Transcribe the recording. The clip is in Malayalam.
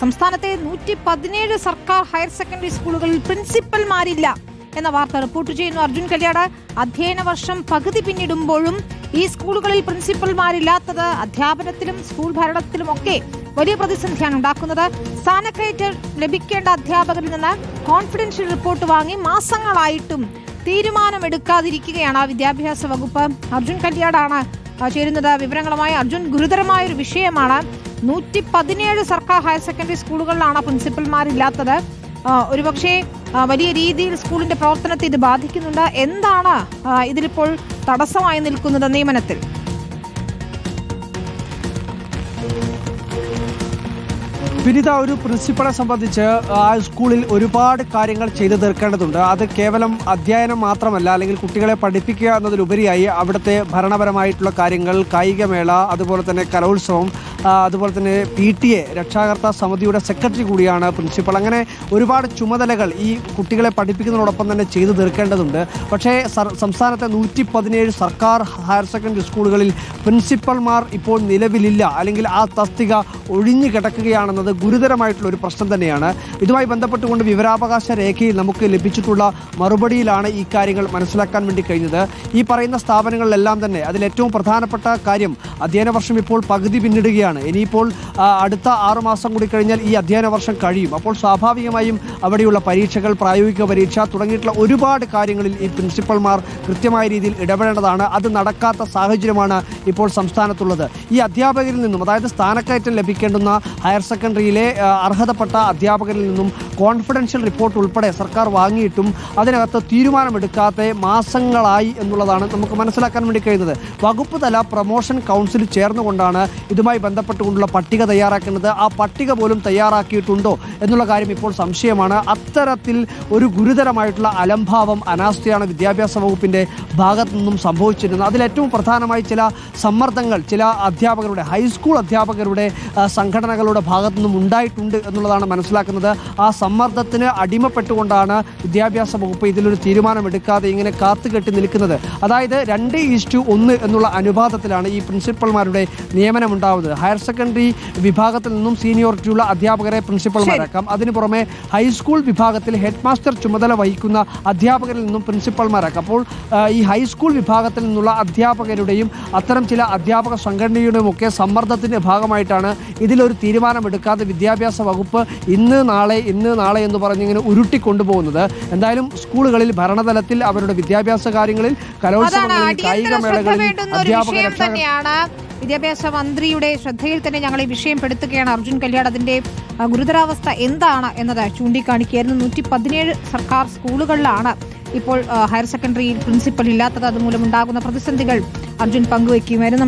സംസ്ഥാനത്തെ നൂറ്റി പതിനേഴ് സർക്കാർ ഹയർ സെക്കൻഡറി സ്കൂളുകളിൽ പ്രിൻസിപ്പൽമാരില്ല എന്ന വാർത്ത റിപ്പോർട്ട് ചെയ്യുന്നു അർജുൻ കല്യാട്. അധ്യയന വർഷം പകുതി പിന്നിടുമ്പോഴും ഈ സ്കൂളുകളിൽ പ്രിൻസിപ്പൽമാരില്ലാത്തത് അധ്യാപനത്തിലും സ്കൂൾ ഭരണത്തിലും ഒക്കെ വലിയ പ്രതിസന്ധിയാണ് ഉണ്ടാക്കുന്നത്. സ്ഥാനക്കയറ്റം ലഭിക്കേണ്ട അധ്യാപകരിൽ നിന്ന് കോൺഫിഡൻഷ്യൽ റിപ്പോർട്ട് വാങ്ങി മാസങ്ങളായിട്ടും തീരുമാനമെടുക്കാതിരിക്കുകയാണ് വിദ്യാഭ്യാസ വകുപ്പ്. അർജുൻ കല്യാടാണ് ചേരുന്നത്. വിവരങ്ങളുമായി അർജുൻ ഗുരുതരമായ ഒരു വിഷയമാണ്. നൂറ്റി പതിനേഴ് സർക്കാർ ഹയർ സെക്കൻഡറി സ്കൂളുകളിലാണ് പ്രിൻസിപ്പൽമാരില്ലാത്തത്. ഒരുപക്ഷെ വലിയ രീതിയിൽ സ്കൂളിന്റെ പ്രവർത്തനത്തെ ഇത് ബാധിക്കുന്നുണ്ട്. എന്താണ് ഇതിലിപ്പോൾ തടസ്സമായി നിൽക്കുന്നത് നിയമനത്തിൽ? വിനിത ഒരു പ്രിൻസിപ്പളെ സംബന്ധിച്ച് ആ സ്കൂളിൽ ഒരുപാട് കാര്യങ്ങൾ ചെയ്തു തീർക്കേണ്ടതുണ്ട്. അത് കേവലം അധ്യയനം മാത്രമല്ല അല്ലെങ്കിൽ കുട്ടികളെ പഠിപ്പിക്കുക എന്നതിലുപരിയായി അവിടുത്തെ ഭരണപരമായിട്ടുള്ള കാര്യങ്ങൾ കായികമേള അതുപോലെ തന്നെ കലോത്സവം അതുപോലെ തന്നെ പി ടി എ രക്ഷാകർത്ത സമിതിയുടെ സെക്രട്ടറി കൂടിയാണ് പ്രിൻസിപ്പൾ. അങ്ങനെ ഒരുപാട് ചുമതലകൾ ഈ കുട്ടികളെ പഠിപ്പിക്കുന്നതോടൊപ്പം തന്നെ ചെയ്തു തീർക്കേണ്ടതുണ്ട്. പക്ഷേ സംസ്ഥാനത്തെ നൂറ്റി പതിനേഴ് സർക്കാർ ഹയർ സെക്കൻഡറി സ്കൂളുകളിൽ പ്രിൻസിപ്പൽമാർ ഇപ്പോൾ നിലവിലില്ല. അല്ലെങ്കിൽ ആ തസ്തിക ഒഴിഞ്ഞു കിടക്കുകയാണെന്നത് ഗുരുതരമായിട്ടുള്ള ഒരു പ്രശ്നം തന്നെയാണ്. ഇതുമായി ബന്ധപ്പെട്ടുകൊണ്ട് വിവരാവകാശ രേഖയിൽ നമുക്ക് ലഭിച്ചിട്ടുള്ള മറുപടിയിലാണ് ഈ കാര്യങ്ങൾ മനസ്സിലാക്കാൻ വേണ്ടി കഴിഞ്ഞത്. ഈ പറയുന്ന സ്ഥാപനങ്ങളിലെല്ലാം തന്നെ അതിൽ ഏറ്റവും പ്രധാനപ്പെട്ട കാര്യം അധ്യയന വർഷം ഇപ്പോൾ പകുതി പിന്നിടുകയാണ്. ഇനിയിപ്പോൾ അടുത്ത ആറുമാസം കൂടി കഴിഞ്ഞാൽ ഈ അധ്യയന വർഷം കഴിയും. അപ്പോൾ സ്വാഭാവികമായും അവിടെയുള്ള പരീക്ഷകൾ പ്രായോഗിക പരീക്ഷ തുടങ്ങിയിട്ടുള്ള ഒരുപാട് കാര്യങ്ങളിൽ ഈ പ്രിൻസിപ്പൽമാർ കൃത്യമായ രീതിയിൽ ഇടപെടേണ്ടതാണ്. അത് നടക്കാത്ത സാഹചര്യമാണ് ഇപ്പോൾ സംസ്ഥാനത്തുള്ളത്. ഈ അധ്യാപകരിൽ നിന്നും അതായത് സ്ഥാനക്കയറ്റം ലഭിക്കേണ്ടുന്ന ഹയർ സെക്കൻഡറിയിലെ അർഹതപ്പെട്ട അധ്യാപകരിൽ നിന്നും കോൺഫിഡൻഷ്യൽ റിപ്പോർട്ട് ഉൾപ്പെടെ സർക്കാർ വാങ്ങിയിട്ടും അതിനകത്ത് തീരുമാനമെടുക്കാത്ത മാസങ്ങളായി എന്നുള്ളതാണ് നമുക്ക് മനസ്സിലാക്കാൻ വേണ്ടി കഴിയുന്നത്. വകുപ്പ് തല പ്രൊമോഷൻ കൗൺസിൽ ചേർന്നുകൊണ്ടാണ് ഇതുമായി ബന്ധപ്പെട്ടുകൊണ്ടുള്ള പട്ടിക തയ്യാറാക്കുന്നത്. ആ പട്ടിക പോലും തയ്യാറാക്കിയിട്ടുണ്ടോ എന്നുള്ള കാര്യം ഇപ്പോൾ സംശയമാണ്. അത്തരത്തിൽ ഒരു ഗുരുതരമായിട്ടുള്ള അലംഭാവം അനാസ്ഥയാണ് വിദ്യാഭ്യാസ വകുപ്പിന്റെ ഭാഗത്തു നിന്നും സംഭവിച്ചിരുന്നത്. അതിലേറ്റവും പ്രധാനമായി ചില സമ്മർദ്ദങ്ങൾ ചില അധ്യാപകരുടെ ഹൈസ്കൂൾ അധ്യാപകരുടെ സംഘടനകളുടെ ഭാഗത്തു നിന്നും ഉണ്ടായിട്ടുണ്ട് എന്നുള്ളതാണ് മനസ്സിലാക്കുന്നത്. ആ സമ്മർദ്ദത്തിന് അടിമപ്പെട്ടുകൊണ്ടാണ് വിദ്യാഭ്യാസ വകുപ്പ് ഇതിലൊരു തീരുമാനമെടുക്കാതെ ഇങ്ങനെ കാത്തുകെട്ടി നിൽക്കുന്നത്. അതായത് രണ്ട് ഈസ്റ്റു ഒന്ന് എന്നുള്ള അനുപാതത്തിലാണ് ഈ പ്രിൻസിപ്പൽമാരുടെ നിയമനം ഉണ്ടാവുന്നത് ഹയർ സെക്കൻഡറി വിഭാഗത്തിൽ നിന്നും സീനിയോറിറ്റിയുള്ള അധ്യാപകരെ പ്രിൻസിപ്പൽമാരാക്കാം അതിനു പുറമെ ഹൈസ്കൂൾ വിഭാഗത്തിൽ ഹെഡ് മാസ്റ്റർ ചുമതല വഹിക്കുന്ന അധ്യാപകരിൽ നിന്നും പ്രിൻസിപ്പൽമാരാക്കാം അപ്പോൾ ഈ ഹൈസ്കൂൾ വിഭാഗത്തിൽ നിന്നുള്ള അധ്യാപകരുടെയും അത്തരം ചില അധ്യാപക സംഘടനയുടെയും ഒക്കെ സമ്മർദ്ദത്തിന്റെ ഭാഗമായിട്ടാണ് ഇതിലൊരു തീരുമാനമെടുക്കാതെ വിദ്യാഭ്യാസ വകുപ്പ് ഇന്ന് നാളെ ഇന്ന് നാളെ എന്ന് പറഞ്ഞിങ്ങനെ ഉരുട്ടി കൊണ്ടുപോകുന്നത് എന്തായാലും സ്കൂളുകളിൽ ഭരണതലത്തിൽ അവരുടെ വിദ്യാഭ്യാസ കാര്യങ്ങളിൽ കലോത്സവങ്ങളിൽ കായിക അധ്യാപക വിഷയം വിദ്യാഭ്യാസ മന്ത്രിയുടെ ശ്രദ്ധയിൽ തന്നെ ഞങ്ങൾ ഈ വിഷയം പെടുത്തുകയാണ്. അർജുൻ കല്യാട് അതിന്റെ ഗുരുതരാവസ്ഥ എന്താണ് എന്നത് ചൂണ്ടിക്കാണിക്കുകയായിരുന്നു. നൂറ്റി പതിനേഴ് സർക്കാർ സ്കൂളുകളിലാണ് ഇപ്പോൾ ഹയർ സെക്കൻഡറിയിൽ പ്രിൻസിപ്പൽ ഇല്ലാത്തത്. അതുമൂലം ഉണ്ടാകുന്ന പ്രതിസന്ധികൾ അർജുൻ പങ്കുവയ്ക്കുമായിരുന്നു